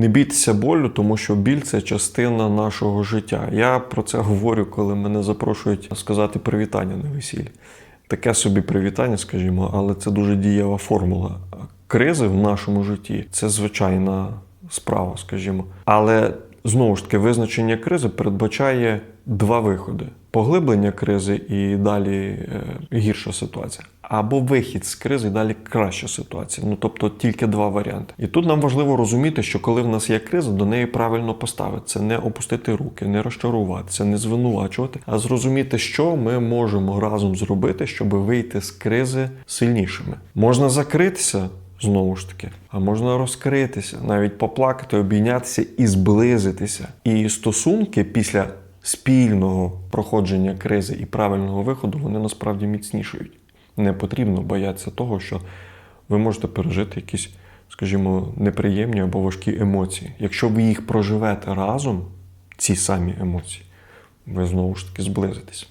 Не бійтеся болю, тому що біль це частина нашого життя. Я про це говорю, коли мене запрошують сказати привітання на весіллі. Таке собі привітання, скажімо, але це дуже дієва формула. Кризи в нашому житті це звичайна справа, скажімо. Але знову ж таки, визначення кризи передбачає два виходи: поглиблення кризи і далі е, гірша ситуація. Або вихід з кризи і далі краща ситуація. Ну тобто тільки два варіанти. І тут нам важливо розуміти, що коли в нас є криза, до неї правильно поставитися, не опустити руки, не розчаруватися, не звинувачувати, а зрозуміти, що ми можемо разом зробити, щоб вийти з кризи сильнішими. Можна закритися. Знову ж таки, а можна розкритися, навіть поплакати, обійнятися і зблизитися. І стосунки після спільного проходження кризи і правильного виходу вони насправді міцнішують. Не потрібно боятися того, що ви можете пережити якісь, скажімо, неприємні або важкі емоції. Якщо ви їх проживете разом, ці самі емоції, ви знову ж таки зблизитесь.